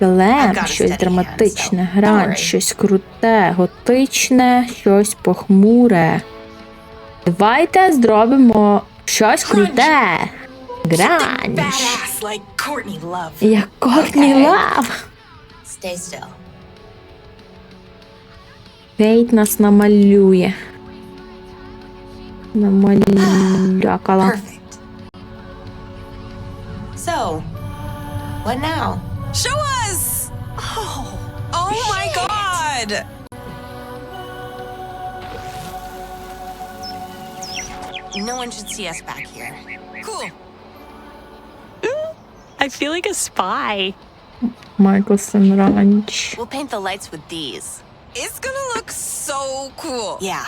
Глем, щось драматичне, грань, щось круте, готичне, щось похмуре. Давайте зробимо щось круте. Love. Як Кортні Лав. Фейт нас намалює. Намалякала. Perfect. So, what now? Show us! Oh, oh my god! No one should see us back here. Cool. Hmm? I feel like a spy. Markelson Ranch. We'll paint the lights with these. It's gonna look so cool. Yeah,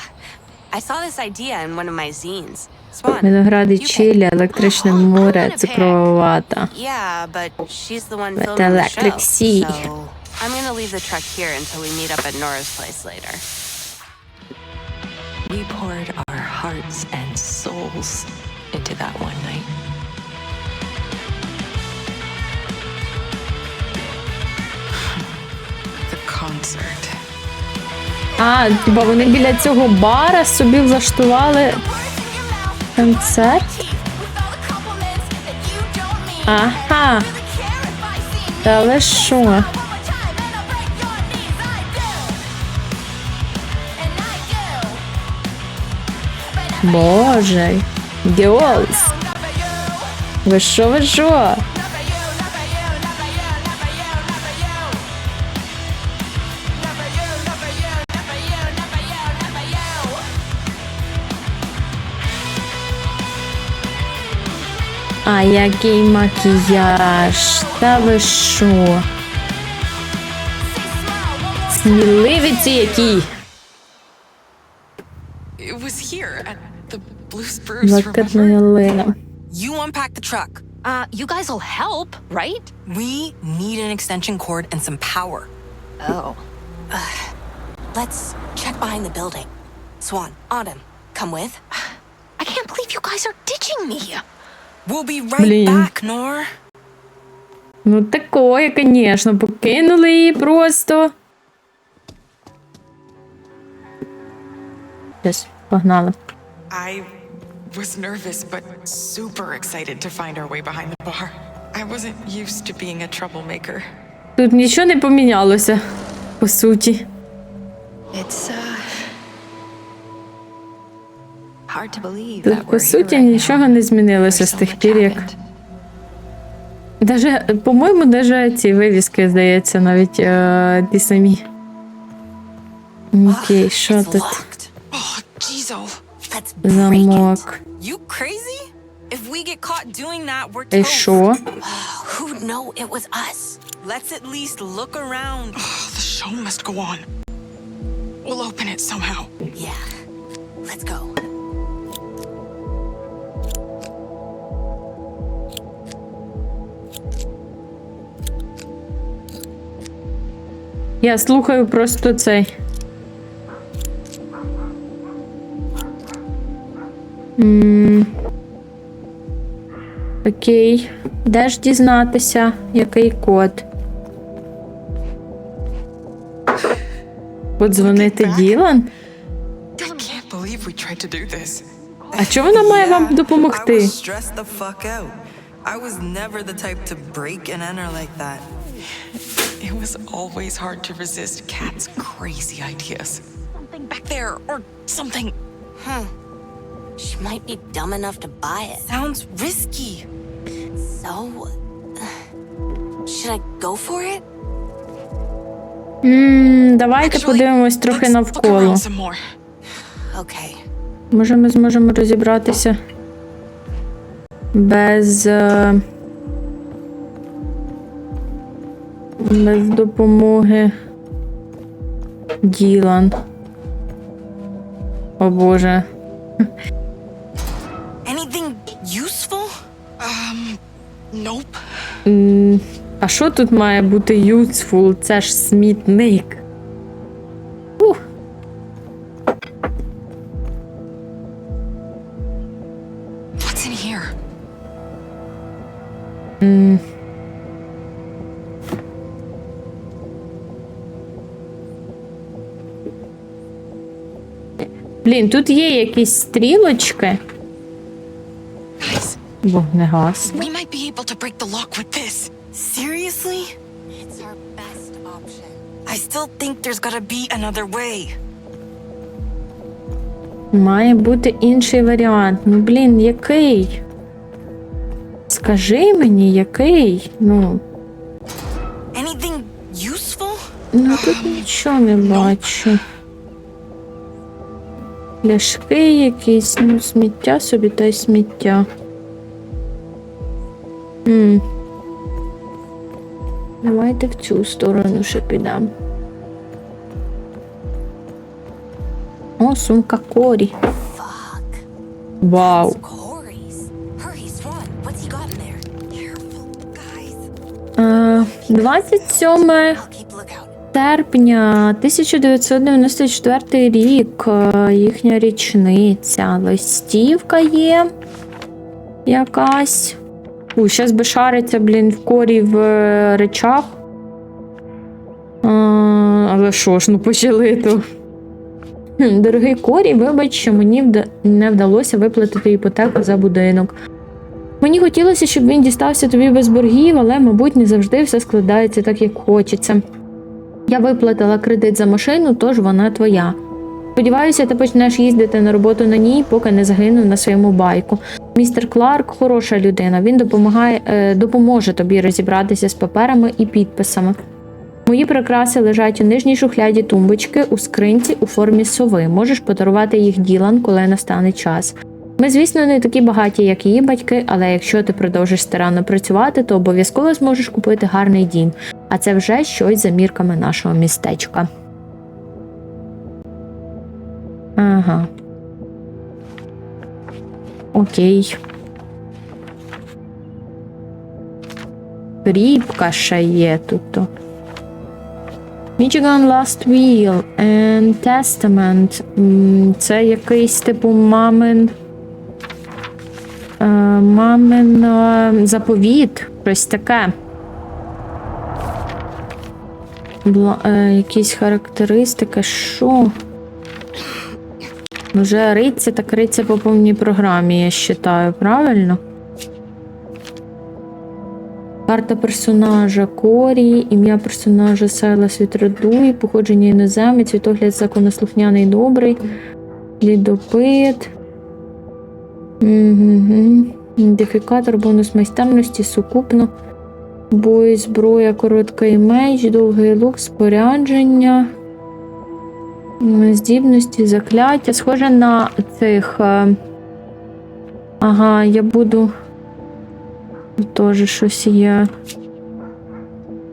Виногради you pick. Чилі, електричне море, цифрова вата. Yeah, but she's the one But filming the Electric show. Sea. So I'm gonna leave the truck here until we meet up at Nora's place later. We poured our hearts and souls into that one night. The concert. А, бо вони біля цього бара собі влаштували концерт. Ага. Та ви що? Боже. Геолс. Ви що, ви що? А який макіяж? Та ви що? Сміливиці які? It was here at the Blue Spruce, Блакитна remember? ялина. You unpack the truck. Uh, you guys will help, right? We need an extension cord and some power. Oh. Let's check behind the building. Swan, Autumn, come with. I can't believe you guys are ditching me. We'll be right Блін. Ну такое, конечно, покинули її просто. Щас, погнали. I was nervous, but super excited to find our way behind the bar. I wasn't used to being a troublemaker. Тут нічого не помінялося, по суті. It's uh Тут, по суті, нічого не змінилося з тих пір, як. Даже, по-моєму, даже ці вивіски, здається, навіть е, ті самі. Окей, що тут? Oh. Замок. If we get caught doing that, we're І toast. що? Who'd know it was us? Let's at least look around. Oh, the show must go on. We'll open it somehow. Yeah. Let's go. Я слухаю просто цей. М, Окей. Де ж дізнатися, який код? Подзвонити Ділан? А чого вона має вам I допомогти? was stressed the fuck out. I was never the type to break and enter like that. It was always hard to resist Kat's crazy ideas. Something back there, or something. She might be dumb enough to buy it. Sounds risky. So, should I go for it? М, Давайте Actually, подивимось трохи let's look навколо. around some more. Okay. Може, ми зможемо розібратися без. е, Без допомоги Ділан. О Боже. Anything useful? Um, nope. А що тут має бути useful? Це ж смітник. Блін, тут є якісь стрілочки. Guys, Вогнегас. we might be able to break the lock with this. Seriously? It's our best option. I still think there's gotta be another way. Має бути інший варіант. Ну, блін, який? Скажи мені, який? Ну, Anything useful? ну тут нічого не бачу. Пляшки якісь, ну, сміття собі та й сміття. м Давайте в цю сторону ще підемо. О, сумка корі. Вау. Corey's. Hurry, Swan. What's he got in there? Careful, guys. 27 I'll keep lookout. серпня 1994 рік. е, Їхня річниця. Листівка є. Якась. У, щас би шариться, блін, в корі в е, речах. А, але що ж, ну почали то. Дорогий Корі, вибач, що мені не вдалося виплатити іпотеку за будинок. Мені хотілося, щоб він дістався тобі без боргів, але, мабуть, не завжди все складається так, як хочеться. Я виплатила кредит за машину, тож вона твоя. Сподіваюся, ти почнеш їздити на роботу на ній, поки не загинув на своєму байку. Містер Кларк хороша людина. Він допомагає, е, допоможе тобі розібратися з паперами і підписами. Мої прикраси лежать у нижній шухляді тумбочки у скринці у формі сови. Можеш подарувати їх Ділан, коли настане час. Ми, звісно, не такі багаті, як її батьки, але якщо ти продовжиш старанно працювати, то обов'язково зможеш купити гарний дім. А це вже щось за мірками нашого містечка. Ага. Окей. Рібка ще є тут. Michigan Last Will and Testament. Це якийсь типу мамин. Е, мамин е, заповіт. Щось таке. Бла, е, якісь характеристики. Що? Вже риться, так риться по повній програмі, я вважаю, правильно? Карта персонажа Корі, ім'я персонажа Сайла Світродуй, походження іноземець, світогляд законослухняний добрий, лідопит. Угу. Ідентифікатор, бонус майстерності, сукупно. Бой, зброя, короткий меч, довгий лук, спорядження. Здібності, закляття. Схоже на цих. е, Ага, я буду. Теж щось є.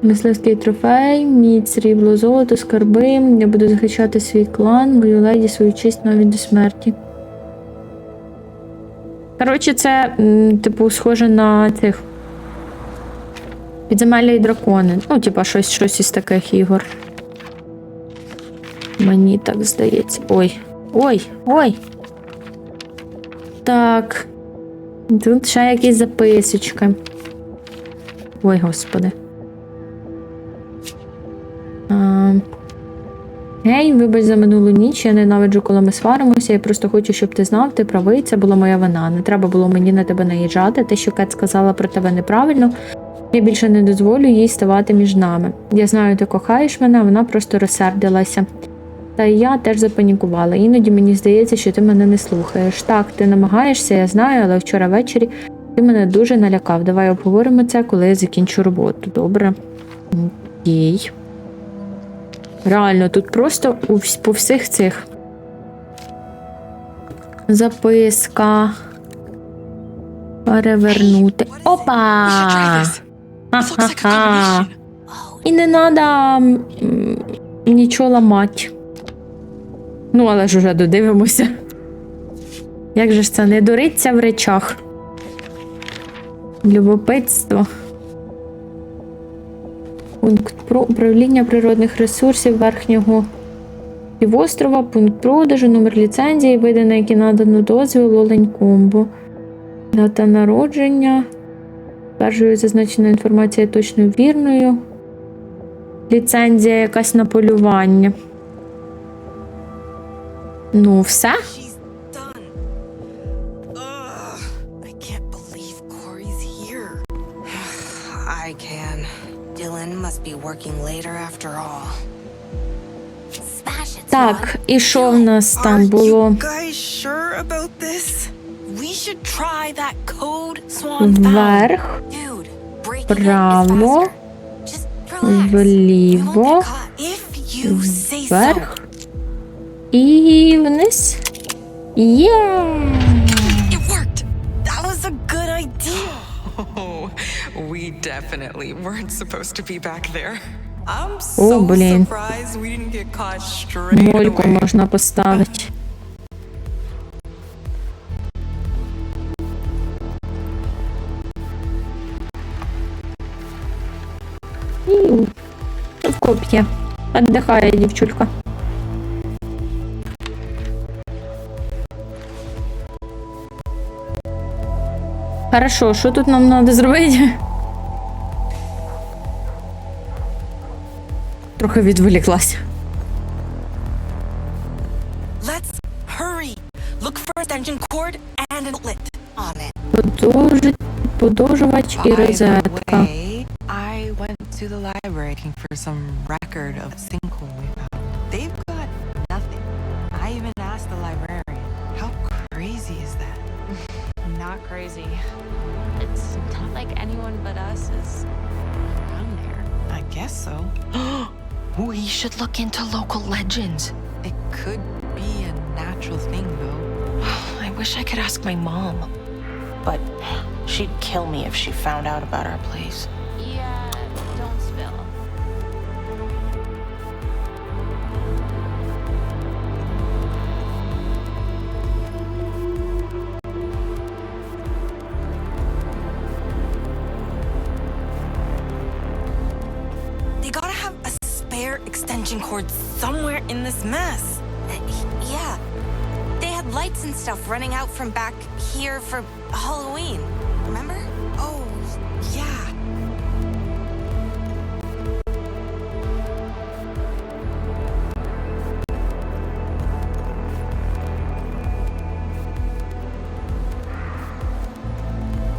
Мисливський трофей, мідь, срібло, золото, скарби. Я буду захищати свій клан, мою леді, свою честь навіть до смерті. Коротше, це, типу, схоже на цих. Підземелля і дракони. Ну, типа, щось, щось із таких ігор. Мені так здається. Ой. Ой, ой. Так. Тут ще якісь записочки. Ой, господи. А... Гей, вибач за минулу ніч, я ненавиджу, коли ми сваримося. Я просто хочу, щоб ти знав, ти правий, це була моя вина. Не треба було мені на тебе наїжджати. Те, що Кет сказала про тебе неправильно. Я більше не дозволю їй ставати між нами. Я знаю, ти кохаєш мене, вона просто розсердилася. Та й я теж запанікувала. Іноді мені здається, що ти мене не слухаєш. Так, ти намагаєшся, я знаю, але вчора ввечері ти мене дуже налякав. Давай обговоримо це, коли я закінчу роботу. Добре. Окей. Реально, тут просто по всіх цих. Записка. Перевернути. Опа! This. Looks like a. І не треба нічого ламати. Ну, але ж уже додивимося. Як же ж це не дуриться в речах? Любопитство. Пункт про управління природних ресурсів верхнього півострова, пункт продажу, номер ліцензії, види, на які надано дозвіл, олень комбо. Дата народження. Стверджую, зазначена інформація точно вірною. Ліцензія якась на полювання. Ну, все. Так, і що в нас там you Вверх, Право, вліво, вверх і вниз. Є! It worked. That was a В коп'є. Отдихає дівчулька. Хорошо, що тут нам треба зробити? Трохи відволіклась. Let's hurry. Look for extension cord and an outlet. On it. Подовжувач і розетка. Way, I went to the library looking for some record of the sinkhole we found. They've got nothing. I even asked the librarian. How crazy is that? Not crazy. It's not like anyone but us is around there. I guess so. We should look into local legends. It could be a natural thing, though. I wish I could ask my mom. But she'd kill me if she found out about our place. In this mess. Uh, Yeah. They had lights and stuff running out from back here for Halloween. Remember? Oh, yeah.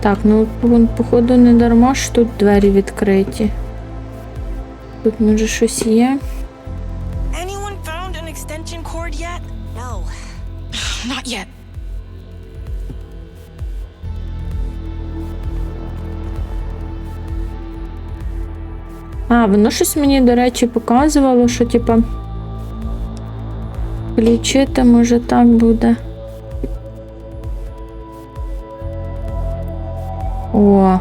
Так, ну походу не дарма ж тут двері відкриті. Тут може щось є. А, воно щось мені, до речі, показувало, що типа. Включити, може так буде. О.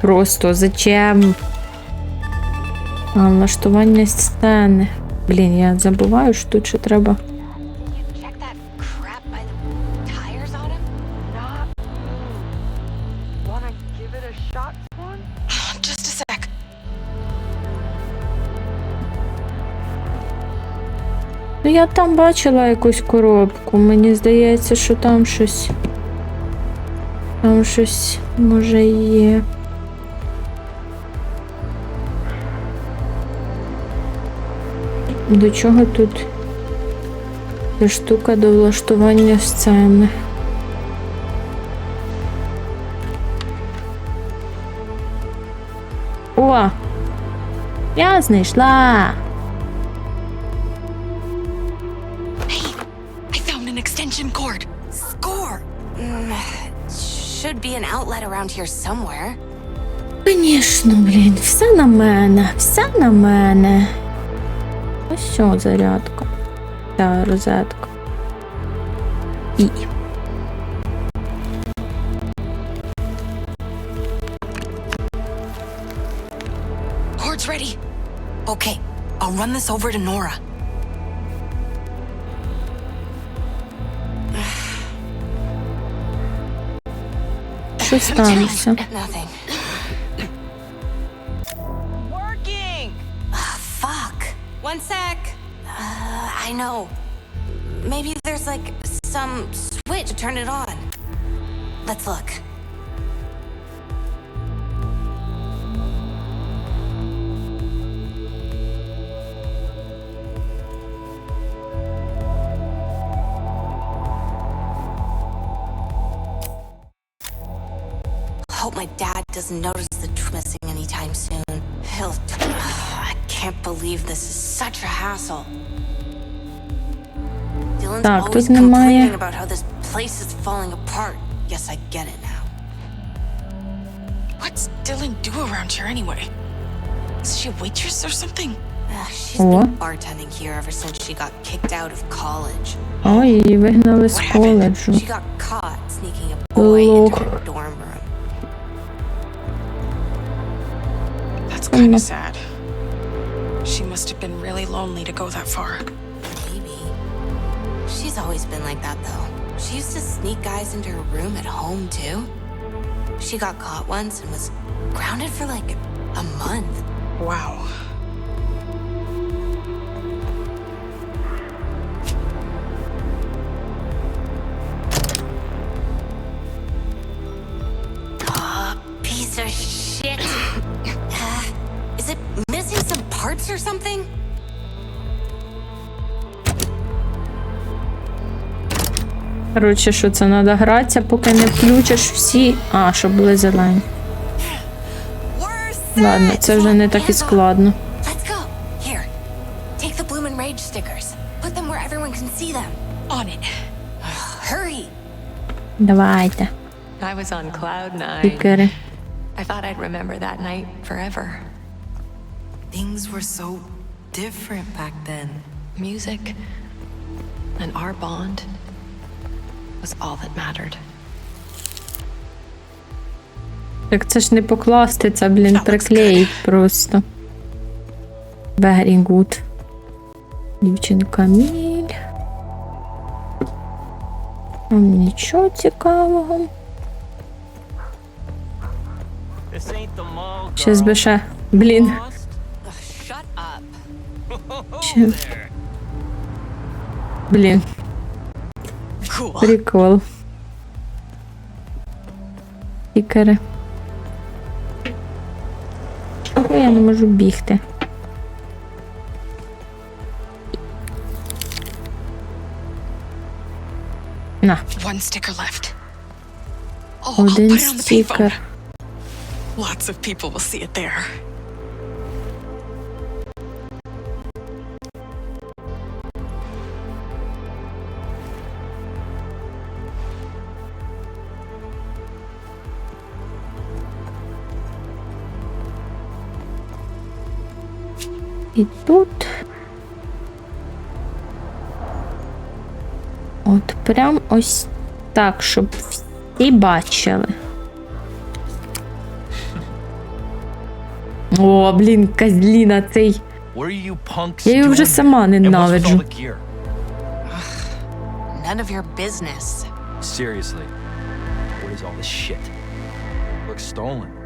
Просто зачем? А, влаштування сцени. Блін, я забуваю, що тут ще треба. Ну, я там бачила якусь коробку. Мені здається, що там щось. Там щось може є. До чого тут ця штука до влаштування сцени? О! Я знайшла! around here somewhere. Звісно, блін, все на мене, все на мене. Ось що зарядка. Та розетка. І. Cord's ready. Okay, I'll run this over to Nora. Що сталося? Nothing. Working! Fuck. One sec. Uh, I know. Maybe there's like some switch to turn it on. Let's look. doesn't notice the tr- missing anytime soon, he'll. I can't believe this is such a hassle. Dylan's Так, always тут немає. complaining about how this place is falling apart. Guess I get it now. What's Dylan do around here anyway? Is she a waitress or something? Ugh, she's О. been bartending here ever since she got kicked out of college. О, її вигнали з коледжу. She got caught sneaking a boy into her dorm room. Kind of mm. sad. She must have been really lonely to go that far. Maybe. She's always been like that, though. She used to sneak guys into her room at home, too. She got caught once and was grounded for like a month. Wow. Parts or something? Коротше, що це треба гратися, поки не включиш всі. А, щоб були зелені. Ладно, це вже не так і складно. Давайте. Стікери. I thought I'd remember that night forever. Things were so different back then. Music and our bond was all that mattered. Так це ж не покласти, це, блін, приклеїть просто. Very good. Дівчинка Міль. Там Нічого цікавого. Щас би ще. Блін. Lost? Shut up. Ще. Блін, Cool. прикол. Стікери. Чого я не можу бігти? На, One sticker left. Oh, I'll один put it on the стікер. payphone. Lots of people will see it there. І тут. От прям ось так, щоб всі бачили. О, блін, козліна цей. What are you punks Я його вже сама ненавиджу. all the gear? None of your business. Seriously, what is all this shit? Looks stolen.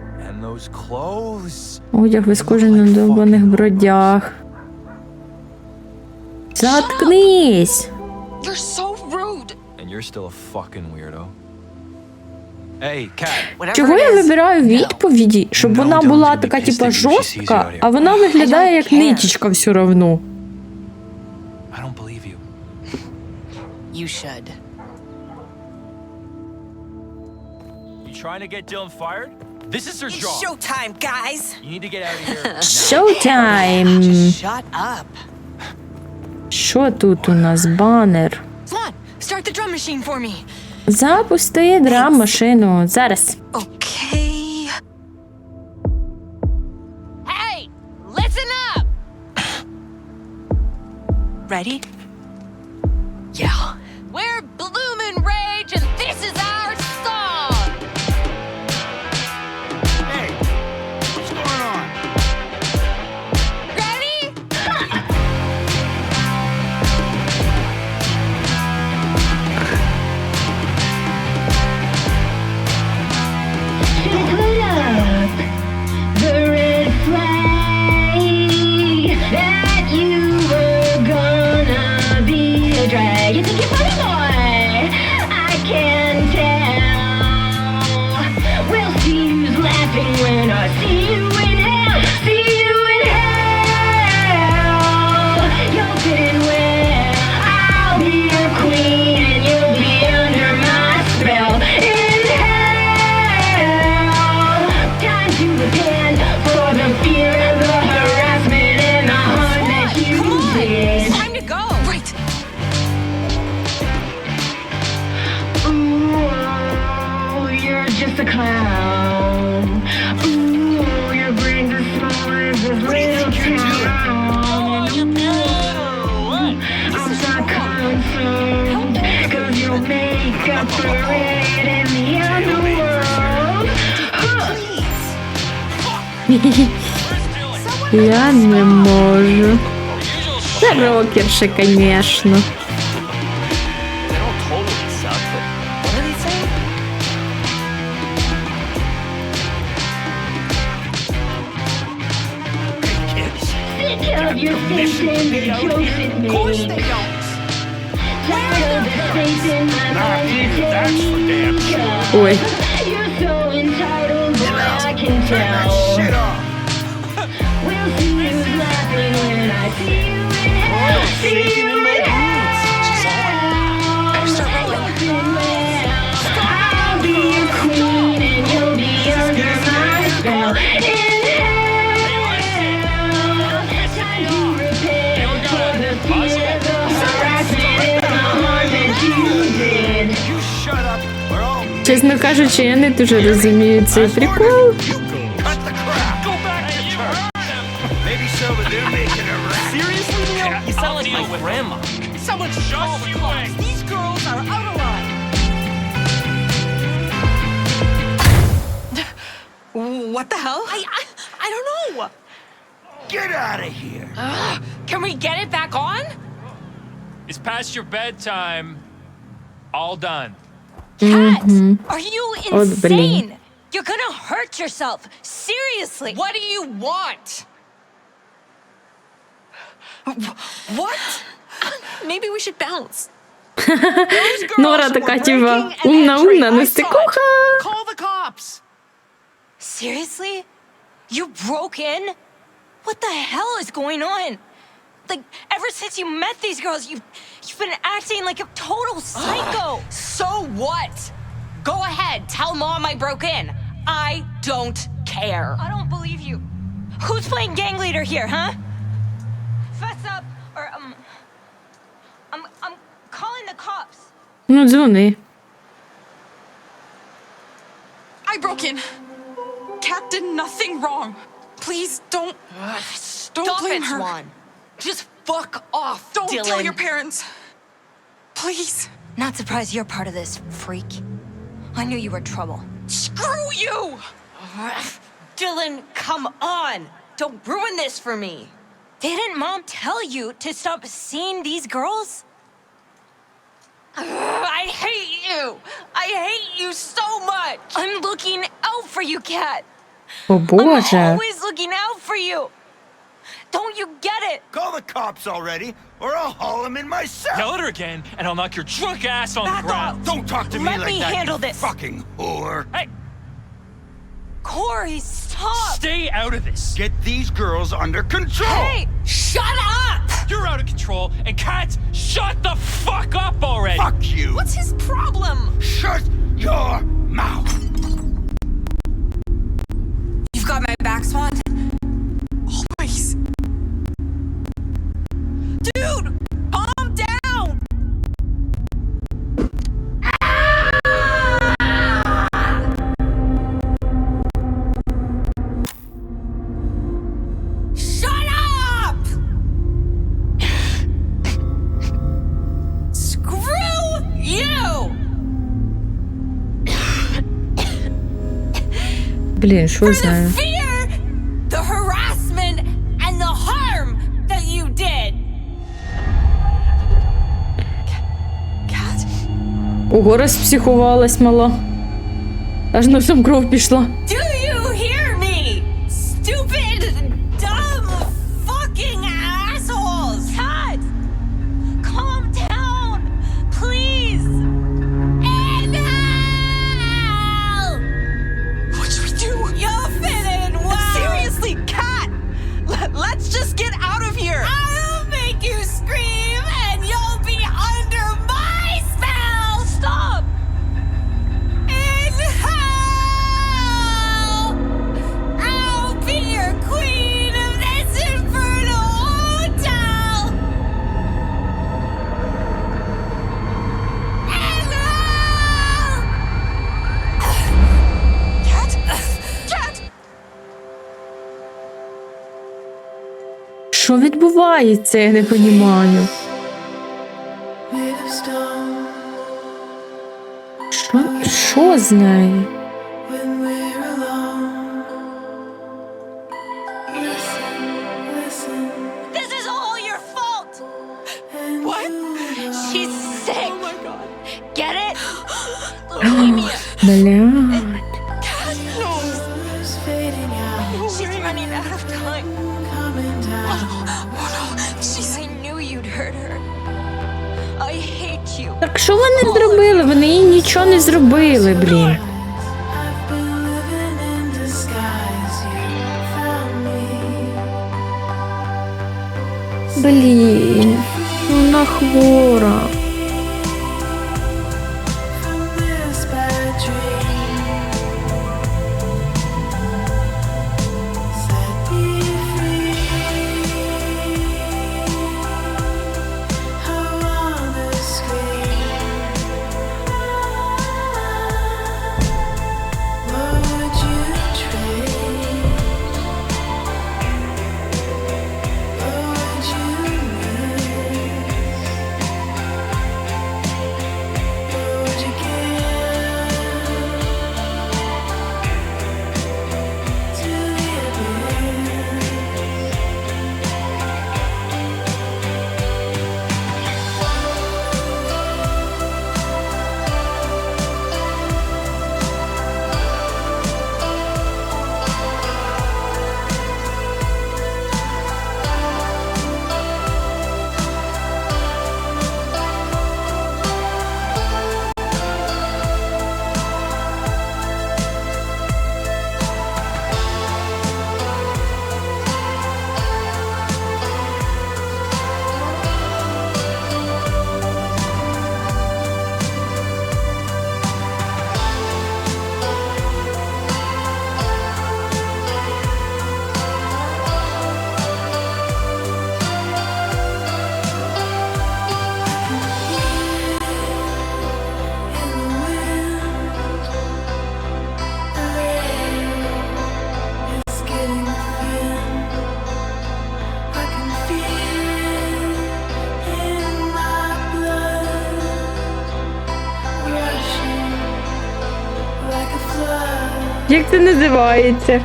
Одяг вискожений на довбаних бродях. Заткнись! You're so rude. And you're still a fucking weirdo. Hey, Cat. Whatever Чого я вибираю відповіді, щоб вона була така, типа, жорстка, а вона виглядає як нитічка все одно. I don't believe you. You should. You trying to get Dylan fired? This is her It's job. showtime, guys. You need to get out of here. Showtime! Shut up. Що тут у нас? Банер. Swan, start the drum machine for me. Запусти драм машину. Зараз. Okay. Hey, listen up. Ready? Я не можу. Це рокерше, звісно. They shut you These girls are out of line. What the hell? I, I, I don't know. Get out of here. Can we get it back on? It's past your bedtime. All done Cat, are you Oh, insane? блин. You're gonna hurt yourself. Seriously. What do you want? What? Maybe we should bounce. Нора така, типа, умна, умна, ну стикуха. Call the cops. Seriously? You broke in? What the hell is going on? Like, ever since you met these girls, you've, you've been acting like a total psycho. So what? Go ahead, tell Mom I broke in. I don't care. I don't believe you. Who's playing gang leader here, huh? Fess up, or um, I'm I'm calling the cops. No dzwony. I broke in. Kat did nothing wrong. Please don't Ugh, don't Stop blame it, her. Swan. Just fuck off. Don't Dylan. tell your parents. Please. Not surprised you're part of this, freak. I knew you were trouble. Screw you! Dylan, come on! Don't ruin this for me! Didn't Mom tell you to stop seeing these girls? I hate you! I hate you so much! I'm looking out for you, Cat! Oh, boy, I'm always looking out for you! Don't you get it? Call the cops already, or I'll haul them in myself. Yell at her again, and I'll knock your drunk ass on Back the ground. off. Don't talk to me Let like me that, handle you this. fucking whore. Hey, Corey, stop! stay out of this. Get these girls under control. Hey, shut up! You're out of control, and Kat, shut the fuck up already. Fuck you. What's his problem? Shut your mouth. You've got my back, Swan. You did! знаю. Ого, розпсихувалась мала. Аж носом кров пішла. Що відбувається, я не розумію. Що, що з нею? Зробили, блін. Блін, вона хвора. Як це називається?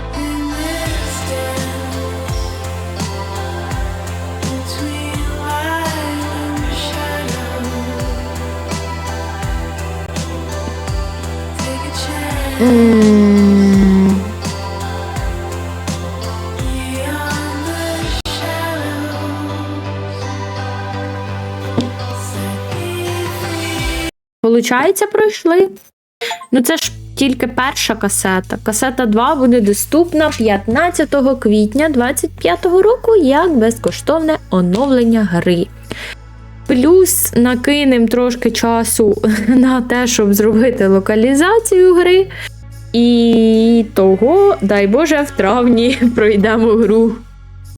М. Получається, пройшли. Ну, це ж тільки перша касета. Касета 2 буде доступна 15 квітня 2025 року як безкоштовне оновлення гри. Плюс накинем трошки часу на те, щоб зробити локалізацію гри. І того, дай Боже, в травні пройдемо гру.